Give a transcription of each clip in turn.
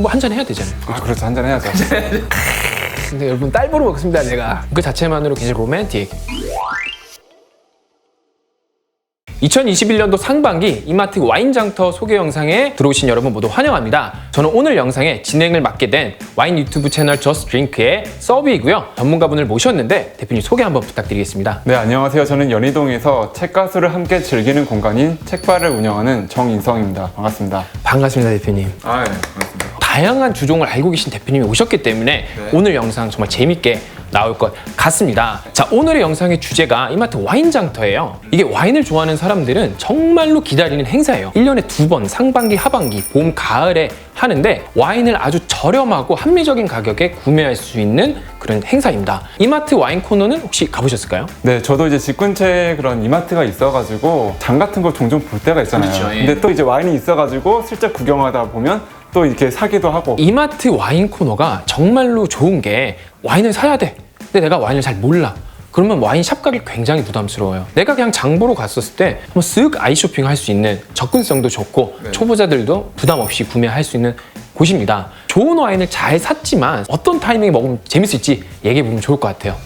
뭐 한 잔 해야 되잖아요. 아 그렇죠 한잔 해야죠. 근데 여러분 딸보로 먹습니다 제가. 그 자체만으로 굉장히 로맨틱. 2021년도 상반기 이마트 와인 장터 소개 영상에 들어오신 여러분 모두 환영합니다. 저는 오늘 영상에 진행을 맡게 된 와인 유튜브 채널 저스트 드링크의 서비이고요. 전문가분을 모셨는데 대표님 소개 한번 부탁드리겠습니다. 네 안녕하세요. 저는 연희동에서 책가수를 함께 즐기는 공간인 책바를 운영하는 정인성입니다. 반갑습니다. 반갑습니다 대표님. 아 네, 반갑습니다. 다양한 주종을 알고 계신 대표님이 오셨기 때문에 오늘 영상 정말 재밌게 나올 것 같습니다. 자, 오늘의 영상의 주제가 이마트 와인 장터예요. 이게 와인을 좋아하는 사람들은 정말로 기다리는 행사예요. 1년에 두 번, 상반기, 하반기, 봄, 가을에 하는데 와인을 아주 저렴하고 합리적인 가격에 구매할 수 있는 그런 행사입니다. 이마트 와인 코너는 혹시 가보셨을까요? 네 저도 이제 집 근처에 그런 이마트가 있어가지고 장 같은 거 종종 볼 때가 있잖아요. 그렇죠, 예. 근데 또 이제 와인이 있어가지고 슬쩍 구경하다 보면 또 이렇게 사기도 하고 이마트 와인 코너가 정말로 좋은 게 와인을 사야 돼. 근데 내가 와인을 잘 몰라. 그러면 와인샵 가기 굉장히 부담스러워요. 내가 그냥 장 보러 갔었을 때 한번 쓱 아이 쇼핑 할 수 있는 접근성도 좋고 네. 초보자들도 부담 없이 구매할 수 있는 곳입니다. 좋은 와인을 잘 샀지만 어떤 타이밍에 먹으면 재밌을지 얘기해 보면 좋을 것 같아요.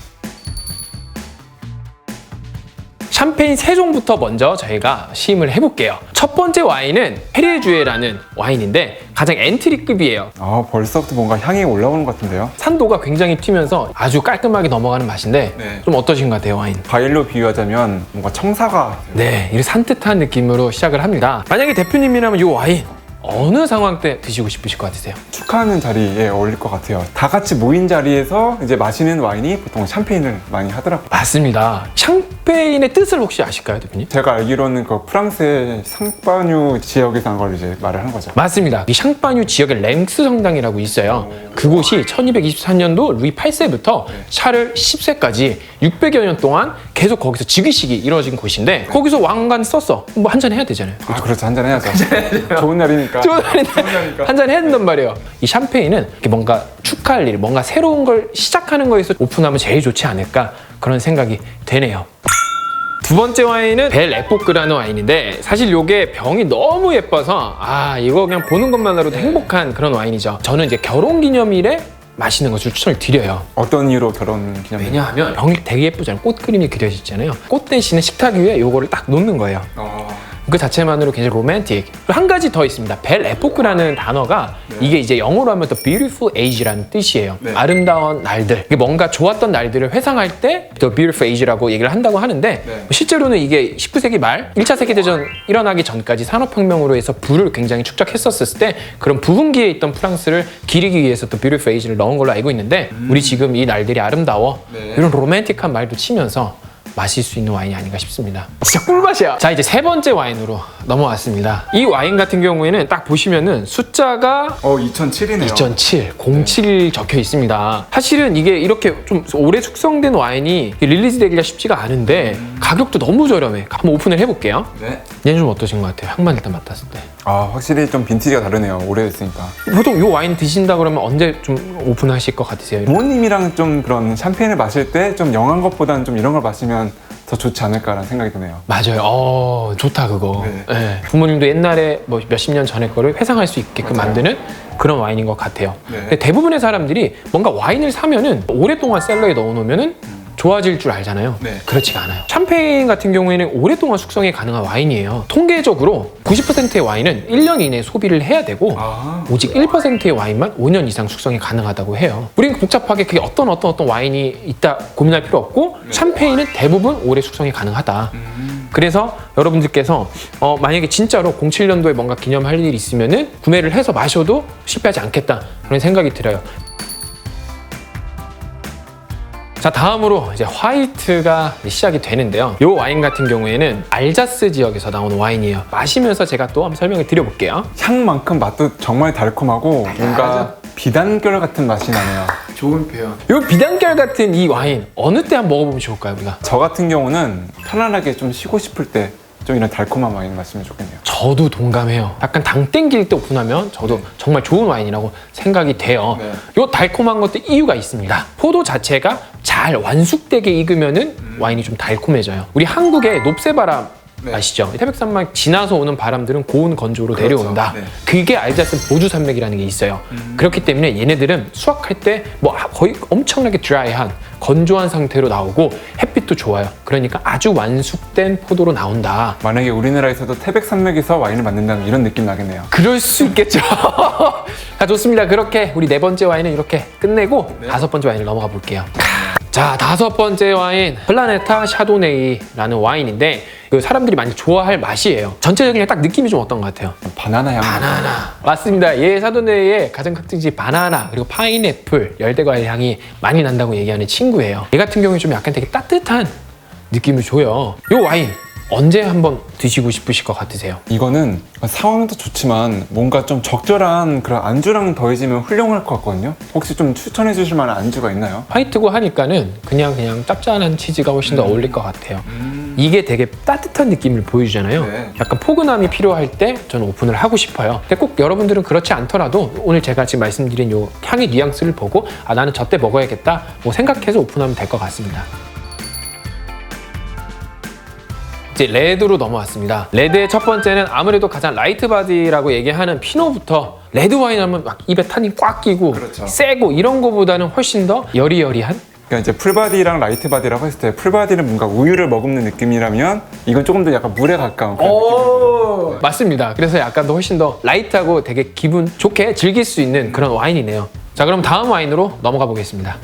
샴페인 세 종부터 먼저 저희가 시음을 해볼게요. 첫 번째 와인은 페리에주에라는 와인인데 가장 엔트리급이에요. 아 벌써부터 뭔가 향이 올라오는 것 같은데요. 산도가 굉장히 튀면서 아주 깔끔하게 넘어가는 맛인데 네. 좀 어떠신 것 같아요 와인? 과일로 비유하자면 뭔가 청사가 네, 이 산뜻한 느낌으로 시작을 합니다. 만약에 대표님이라면 이 와인 어느 상황 때 드시고 싶으실 것 같으세요? 축하하는 자리에 어울릴 것 같아요. 다 같이 모인 자리에서 이제 마시는 와인이 보통 샴페인을 많이 하더라고요. 맞습니다. 샴페인의 뜻을 혹시 아실까요, 대표님? 제가 알기로는 그 프랑스의 상파뉴 지역에서 한 걸 이제 말을 한 거죠. 맞습니다. 이 샹파뉴 지역에 랭스 성당이라고 있어요. 그곳이 1224년도 루이 8세부터 샤를 10세까지 600여 년 동안 계속 거기서 즉위식이 이루어진 곳인데 거기서 왕관 썼어. 뭐 한 잔 해야 되잖아요. 아 그렇죠 한잔 해야죠. 좋은 날이니까. 좋은 날인데 한잔 해야 된단 말이에요. 이 샴페인은 이렇게 뭔가 축하할 일, 뭔가 새로운 걸 시작하는 거에서 오픈하면 제일 좋지 않을까 그런 생각이 되네요. 두 번째 와인은 벨 에포크라는 와인인데 사실 이게 병이 너무 예뻐서 아 이거 그냥 보는 것만으로도 행복한 그런 와인이죠. 저는 이제 결혼 기념일에 마시는 것을 추천을 드려요. 어떤 이유로 결혼 기념일? 왜냐하면 병이 되게 예쁘잖아요. 꽃 그림이 그려져 있잖아요. 꽃 대신에 식탁 위에 이거를 딱 놓는 거예요. 어... 그 자체만으로 굉장히 로맨틱. 그리고 한 가지 더 있습니다. 벨 에포크라는 단어가 이게 이제 영어로 하면 The Beautiful Age라는 뜻이에요. 네. 아름다운 날들. 이게 뭔가 좋았던 날들을 회상할 때 The Beautiful Age라고 얘기를 한다고 하는데 네. 실제로는 이게 19세기 말 1차 세계대전 일어나기 전까지 산업혁명으로 해서 불을 굉장히 축적했었을 때 그런 부흥기에 있던 프랑스를 기리기 위해서 The Beautiful Age를 넣은 걸로 알고 있는데 우리 지금 이 날들이 아름다워 네. 이런 로맨틱한 말도 치면서 마실 수 있는 와인이 아닌가 싶습니다. 진짜 꿀맛이야. 자, 이제 세 번째 와인으로 넘어왔습니다. 이 와인 같은 경우에는 딱 보시면은 숫자가 어 2007이네요. 2007, 07 적혀 있습니다. 사실은 이게 이렇게 좀 오래 숙성된 와인이 릴리즈 되기가 쉽지가 않은데 가격도 너무 저렴해. 한번 오픈을 해볼게요. 네. 얘는 좀 어떠신 것 같아요? 향만 일단 맡았을 때. 아 확실히 좀 빈티지가 다르네요. 오래됐으니까. 보통 이 와인 드신다 그러면 언제 좀 오픈하실 것 같으세요? 부모님이랑 좀 그런 샴페인을 마실 때 좀 영한 것보다는 좀 이런 걸 마시면 더 좋지 않을까라는 생각이 드네요. 맞아요. 어, 좋다 그거. 네. 네. 부모님도 옛날에 뭐 몇십 년 전에 거를 회상할 수 있게끔 맞아요. 만드는 그런 와인인 것 같아요. 네. 근데 대부분의 사람들이 뭔가 와인을 사면은 오랫동안 셀러에 넣어놓으면은 좋아질 줄 알잖아요. 네. 그렇지가 않아요. 샴페인 같은 경우에는 오랫동안 숙성이 가능한 와인이에요. 통계적으로 90%의 와인은 1년 이내에 소비를 해야 되고 아. 오직 1%의 와인만 5년 이상 숙성이 가능하다고 해요. 우리는 복잡하게 그게 어떤 어떤 어떤 와인이 있다 고민할 필요 없고 샴페인은 대부분 오래 숙성이 가능하다. 그래서 여러분들께서 어, 만약에 진짜로 07년도에 뭔가 기념할 일이 있으면은 구매를 해서 마셔도 실패하지 않겠다 그런 생각이 들어요. 자 다음으로 이제 화이트가 시작이 되는데요. 이 와인 같은 경우에는 알자스 지역에서 나오는 와인이에요. 마시면서 제가 또 한번 설명을 드려볼게요. 향만큼 맛도 정말 달콤하고 뭔가 비단결 같은 맛이 나네요. 좋은 표현. 이 비단결 같은 이 와인 어느 때 한번 먹어보면 좋을까요, 우리가? 저 같은 경우는 편안하게 좀 쉬고 싶을 때 좀 이런 달콤한 와인 마시면 좋겠네요. 저도 동감해요. 약간 당 땡길 때 오픈하면 저도 정말 좋은 와인이라고 생각이 돼요. 네. 요 달콤한 것도 이유가 있습니다. 포도 자체가 잘 완숙되게 익으면은 와인이 좀 달콤해져요. 우리 한국에 높새바람 네. 아시죠? 태백산맥 지나서 오는 바람들은 고온 건조로 그렇죠. 내려온다. 네. 음. 그게 알자스 보주 산맥이라는 게 있어요. 그렇기 때문에 얘네들은 수확할 때 뭐 거의 엄청나게 드라이한 건조한 상태로 나오고 햇빛도 좋아요. 그러니까 아주 완숙된 포도로 나온다. 만약에 우리나라에서도 태백산맥에서 와인을 만든다면 이런 느낌 나겠네요. 그럴 수 있겠죠. 자, 좋습니다. 그렇게 우리 네 번째 와인은 이렇게 끝내고 다섯 번째 와인을 넘어가 볼게요. 자, 다섯 번째 와인 플라네타 샤도네이라는 와인인데 그 사람들이 많이 좋아할 맛이에요. 전체적인 딱 느낌이 좀 어떤 것 같아요? 바나나 향. 바나나. 맞습니다. 얘 샤도네이의 가장 특징이 바나나 그리고 파인애플 열대과일 향이 많이 난다고 얘기하는 친구예요. 얘 같은 경우에 좀 약간 되게 따뜻한 느낌을 줘요. 이 와인 언제 한번 드시고 싶으실 것 같으세요? 이거는 상황도 좋지만 뭔가 좀 적절한 그런 안주랑 더해지면 훌륭할 것 같거든요. 혹시 좀 추천해 주실 만한 안주가 있나요? 화이트고 하니까는 그냥 그냥 짭짤한 치즈가 훨씬 더 어울릴 것 같아요. 이게 되게 따뜻한 느낌을 보여주잖아요. 네. 약간 포근함이 필요할 때 저는 오픈을 하고 싶어요. 근데 꼭 여러분들은 그렇지 않더라도 오늘 제가 지금 말씀드린 요 향의 뉘앙스를 보고 아 나는 저때 먹어야겠다 뭐 생각해서 오픈하면 될 것 같습니다. 이제 레드로 넘어왔습니다. 레드의 첫 번째는 아무래도 가장 라이트 바디라고 얘기하는 피노부터 레드 와인 하면 막 입에 탄이 꽉 끼고 그렇죠. 세고 이런 거보다는 훨씬 더 여리여리한 그러니까 이제 풀바디랑 라이트 바디라고 했을 때 풀바디는 뭔가 우유를 머금는 느낌이라면 이건 조금 더 약간 물에 가까운 그런 느낌. 맞습니다. 그래서 약간 더 훨씬 더 라이트하고 되게 기분 좋게 즐길 수 있는 그런 와인이네요. 자 그럼 다음 와인으로 넘어가 보겠습니다.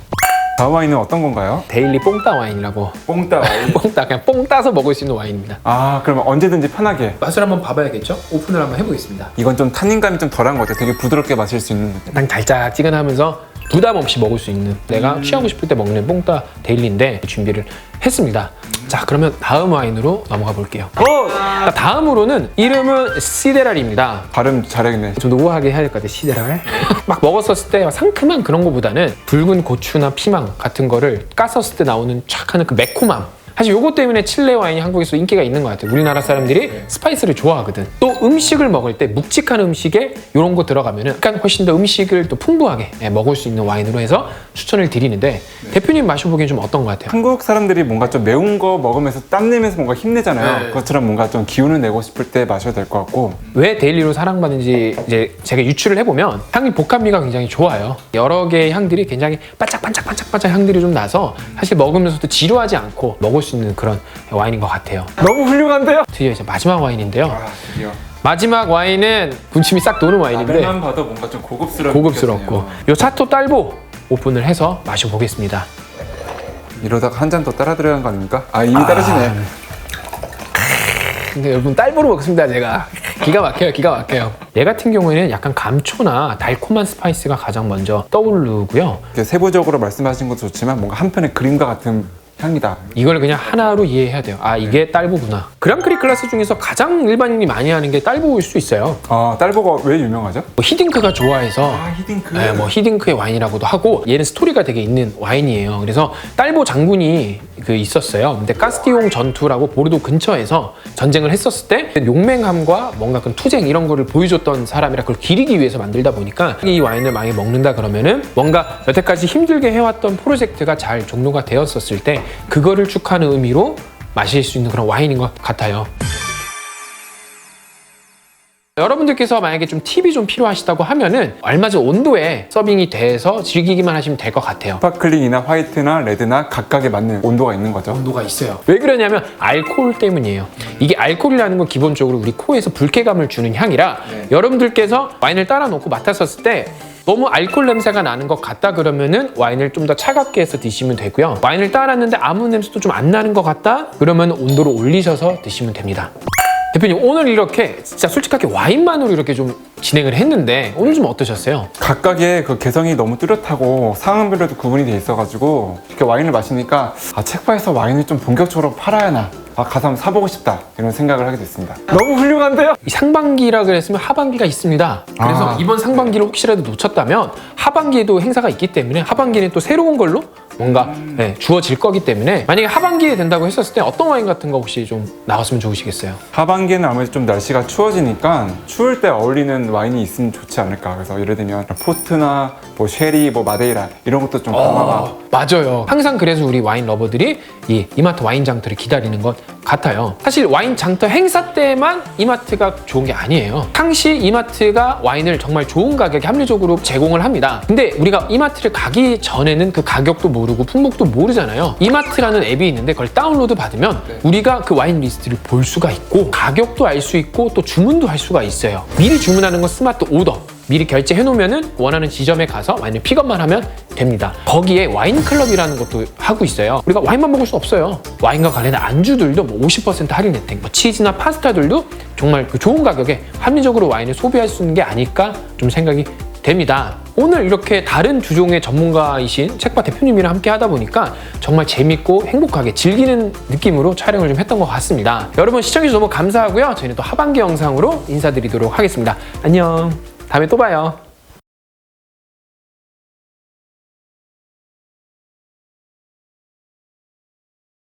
다음 와인은 어떤 건가요? 데일리 뽕따 와인이라고 뽕따 와인. 뽕따 그냥 뽕 따서 먹을 수 있는 와인입니다. 아 그러면 언제든지 편하게. 맛을 한번 봐봐야겠죠? 오픈을 한번 해보겠습니다. 이건 좀 탄닌감이 좀 덜한 것 같아요. 되게 부드럽게 마실 수 있는 느낌. 딱 달짝지근하면서 부담 없이 먹을 수 있는 내가 취하고 싶을 때 먹는 뽕따 데일리인데 준비를 했습니다. 자 그러면 다음 와인으로 넘어가 볼게요. 자, 다음으로는 이름은 시데랄입니다. 발음 잘해야겠네. 좀 노후하게 해야 될 것 같아 시데랄 막 먹었었을 때 상큼한 그런 거보다는 붉은 고추나 피망 같은 거를 깠었을 때 나오는 촥 하는 그 매콤함 사실 요거 때문에 칠레 와인이 한국에서 인기가 있는 것 같아요. 우리나라 사람들이 스파이스를 좋아하거든. 또 음식을 먹을 때 묵직한 음식에 이런 거 들어가면은 약간 훨씬 더 음식을 또 풍부하게 예, 먹을 수 있는 와인으로 해서 추천을 드리는데 대표님 마셔보기엔 좀 어떤 것 같아요? 한국 사람들이 뭔가 좀 매운 거 먹으면서 땀 내면서 뭔가 힘내잖아요. 네. 그것처럼 뭔가 좀 기운을 내고 싶을 때 마셔도 될것 같고. 왜 데일리로 사랑받는지 이제 제가 유추를 해보면 향이 복합미가 굉장히 좋아요. 여러 개의 향들이 굉장히 반짝반짝 반짝반짝 향들이 좀 나서 사실 먹으면서도 지루하지 않고 먹을 수 있는 그런 와인인 것 같아요. 너무 훌륭한데요? 드디어 이제 마지막 와인인데요. 아 드디어. 마지막 와인은 군침이 싹 도는 와인인데 라벨만 봐도 뭔가 좀 고급스러운 고급스럽고 요 차토 딸보 오픈을 해서 마셔보겠습니다. 이러다가 한 잔 더 따라 들어간 거 아닙니까? 아 이미 따르시네. 근데 여러분 딸보로 먹습니다 제가 기가 막혀요 기가 막혀요 얘 같은 경우에는 약간 감초나 달콤한 스파이스가 가장 먼저 떠오르고요 이렇게 세부적으로 말씀하신 것도 좋지만 뭔가 한편의 그림과 같은 향이다. 이걸 그냥 하나로 이해해야 돼요. 아 이게 딸보구나. 그랑크리 클래스 중에서 가장 일반인이 많이 하는 게 딸보일 수 있어요. 아 딸보가 왜 유명하죠? 뭐 히딩크가 좋아해서 히딩크. 네, 뭐 히딩크의 와인이라고도 하고 얘는 스토리가 되게 있는 와인이에요. 그래서 딸보 장군이 그 있었어요. 근데 가스티용 전투라고 보르도 근처에서 전쟁을 했었을 때 용맹함과 뭔가 그 투쟁 이런 거를 보여줬던 사람이라 그걸 기리기 위해서 만들다 보니까 이 와인을 많이 먹는다 그러면은 뭔가 여태까지 힘들게 해왔던 프로젝트가 잘 종료가 되었었을 때 그거를 축하하는 의미로 마실 수 있는 그런 와인인 것 같아요. 여러분들께서 만약에 좀 팁이 좀 필요하시다고 하면은 얼마전 온도에 서빙이 돼서 즐기기만 하시면 될 것 같아요. 스파클링이나 화이트나 레드나 각각에 맞는 온도가 있는 거죠. 온도가 있어요. 왜 그러냐면 알코올 때문이에요. 이게 알코올이라는 건 기본적으로 우리 코에서 불쾌감을 주는 향이라 여러분들께서 와인을 따라 놓고 맡았었을 때 너무 알코올 냄새가 나는 것 같다 그러면은 와인을 좀 더 차갑게 해서 드시면 되고요. 와인을 따랐는데 아무 냄새도 좀 안 나는 것 같다 그러면 온도를 올리셔서 드시면 됩니다. 대표님 오늘 이렇게 진짜 솔직하게 와인만으로 이렇게 좀 진행을 했는데 오늘 좀 어떠셨어요? 각각의 그 개성이 너무 뚜렷하고 상황별로도 구분이 돼 있어가지고 이렇게 와인을 마시니까 아 책바에서 와인을 좀 본격적으로 팔아야 하나 아 가서 한번 사보고 싶다 이런 생각을 하게 됐습니다. 너무 훌륭한데요? 이 상반기라 그랬으면 하반기가 있습니다. 그래서 아. 이번 상반기를 혹시라도 놓쳤다면 하반기에도 행사가 있기 때문에 하반기는 또 새로운 걸로 뭔가 네, 주어질 거기 때문에 만약에 하반기에 된다고 했었을 때 어떤 와인 같은 거 혹시 좀 나왔으면 좋으시겠어요? 하반기에는 아무래도 좀 날씨가 추워지니까 추울 때 어울리는 와인이 있으면 좋지 않을까. 그래서 예를 들면 포트나 뭐 쉐리, 뭐 마데이라 이런 것도 좀 강화가 어, 맞아요. 항상 그래서 우리 와인 러버들이 이 이마트 와인 장터를 기다리는 것 같아요. 사실 와인 장터 행사 때만 이마트가 좋은 게 아니에요. 항시 이마트가 와인을 정말 좋은 가격에 합리적으로 제공을 합니다. 근데 우리가 이마트를 가기 전에는 그 가격도 모르고 품목도 모르잖아요. 이마트라는 앱이 있는데 그걸 다운로드 받으면 우리가 그 와인 리스트를 볼 수가 있고 가격도 알 수 있고 또 주문도 할 수가 있어요. 미리 주문하는 건 스마트 오더. 미리 결제해 놓으면은 원하는 지점에 가서 와인을 픽업만 하면 됩니다. 거기에 와인 클럽이라는 것도 하고 있어요. 우리가 와인만 먹을 수 없어요. 와인과 관련된 안주들도 뭐 50% 할인 혜택, 뭐 치즈나 파스타들도 정말 그 좋은 가격에 합리적으로 와인을 소비할 수 있는 게 아닐까 좀 생각이 됩니다. 오늘 이렇게 다른 주종의 전문가이신 책바 대표님이랑 함께 하다 보니까 정말 재밌고 행복하게 즐기는 느낌으로 촬영을 좀 했던 것 같습니다. 여러분 시청해주셔서 너무 감사하고요. 저희는 또 하반기 영상으로 인사드리도록 하겠습니다. 안녕. 다음에 또 봐요.